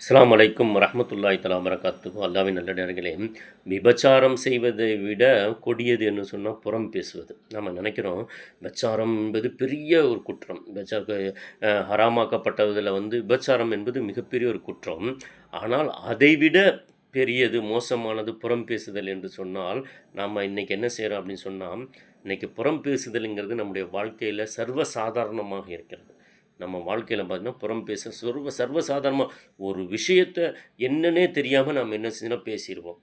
அஸ்லாம் வலைக்கும் ரஹமத்துல்லாய் தலா வரகாத்துக்கும் அல்லாவின் நல்லடியார்களே விபச்சாரம் செய்வதை விட கொடியது என்று சொன்னால் புறம் பேசுவது. நம்ம நினைக்கிறோம் விபச்சாரம் என்பது பெரிய ஒரு குற்றம். விபச்சார ஹராமாக்கப்பட்டதில் வந்து விபச்சாரம் என்பது மிகப்பெரிய ஒரு குற்றம். ஆனால் அதைவிட பெரியது மோசமானது புறம் பேசுதல் என்று சொன்னால் நாம் இன்றைக்கி என்ன செய்கிறோம் அப்படின்னு சொன்னால் இன்றைக்கி புறம் பேசுதலுங்கிறது நம்முடைய வாழ்க்கையில் சர்வ சாதாரணமாக இருக்கிறது. நம்ம வாழ்க்கையில் பார்த்தீங்கன்னா புறம் பேச சர்வ சர்வசாதாரணமாக ஒரு விஷயத்தை என்னன்னே தெரியாமல் நம்ம என்ன செஞ்சோன்னா பேசிடுவோம்.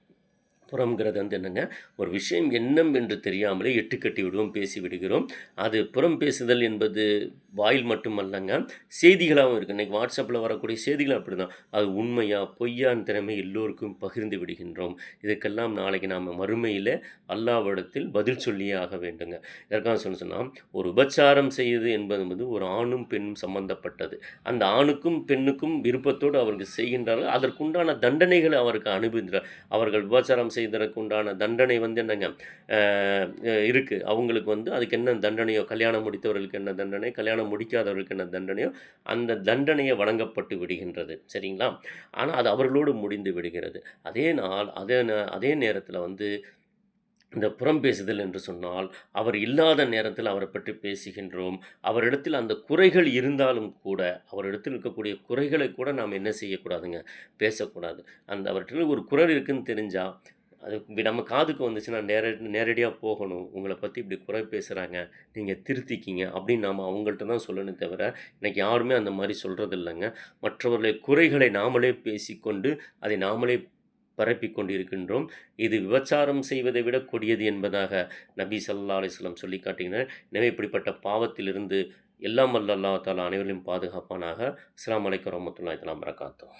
புறம்ங்கிறது வந்து என்னங்க? ஒரு விஷயம் என்னம் என்று தெரியாமலே எட்டு கட்டி விடுவோம் பேசி விடுகிறோம். அது புறம் பேசுதல் என்பது வாயில் மட்டுமல்லங்க செய்திகளாகவும் இருக்குது இன்றைக்கி வாட்ஸ்அப்பில் வரக்கூடிய செய்திகள் அப்படி தான் அது உண்மையாக பொய்யான் திறமை எல்லோருக்கும் பகிர்ந்து விடுகின்றோம். இதுக்கெல்லாம் நாளைக்கு நாம் மறுமையில் அல்லாவிடத்தில் பதில் சொல்லியே ஆக வேண்டுங்க. இதற்காக சொன்ன சொன்னால் ஒரு உபச்சாரம் செய்வது என்பது வந்து ஒரு ஆணும் பெண்ணும் சம்பந்தப்பட்டது. அந்த ஆணுக்கும் பெண்ணுக்கும் விருப்பத்தோடு அவர்கள் செய்கின்றார்கள். அதற்குண்டான தண்டனைகளை அவருக்கு அனுபவிக்கிறார் அவர்கள் உபச்சாரம் செய்ததற்குண்டான தண்டனை வந்து என்னங்க இருக்குது அவங்களுக்கு வந்து அதுக்கு என்ன தண்டனையோ கல்யாணம் முடித்தவர்களுக்கு என்ன தண்டனை கல்யாணம் கல்யாணம் என்ன தண்டனையோ அந்த தண்டனையை வழங்கப்பட்டு விடுகின்றது. சரிங்களா? ஆனால் அது அவர்களோடு முடிந்து விடுகிறது. அதே நாள் அதே நே- அதே நேரத்தில் வந்து இந்த புறம் பேசுதல் என்று சொன்னால் அவர் இல்லாத நேரத்தில் அவரை பற்றி பேசுகின்றோம். அவரிடத்தில் அந்த குறைகள் இருந்தாலும் கூட அவரிடத்தில் இருக்கக்கூடிய குறைகளை கூட நாம் என்ன செய்யக்கூடாதுங்க? பேசக்கூடாது. அந்த அவர்கிட்ட ஒரு குறை இருக்குன்னு தெரிஞ்சால் அது நம்ம காதுக்கு வந்துச்சுன்னா நேர நேரடியாக போகணும். உங்களை பற்றி இப்படி குறை பேசுகிறாங்க நீங்கள் திருத்திக்கிங்க அப்படின்னு நாம் அவங்கள்ட்ட தான் சொல்லணும் தவிர எனக்கு யாருமே அந்த மாதிரி சொல்கிறது இல்லைங்க. மற்றவர்களை குறைகளை நாமளே பேசிக்கொண்டு அதை நாமளே பரப்பி கொண்டிருக்கின்றோம். இது விபச்சாரம் செய்வதை விட கொடியது என்பதாக நபி சல்லா அலிஸ்லாம் சொல்லி காட்டுகிறார் எனவே இப்படிப்பட்ட பாவத்திலிருந்து எல்லாம் வல்ல அல்லாஹ் தாலா அனைவரையும் பாதுகாப்பானாக. அஸ்லாம் அலைக்கும் வரஹ்மத்துல்லாஹி இதெல்லாம் வரக்காத்தோம்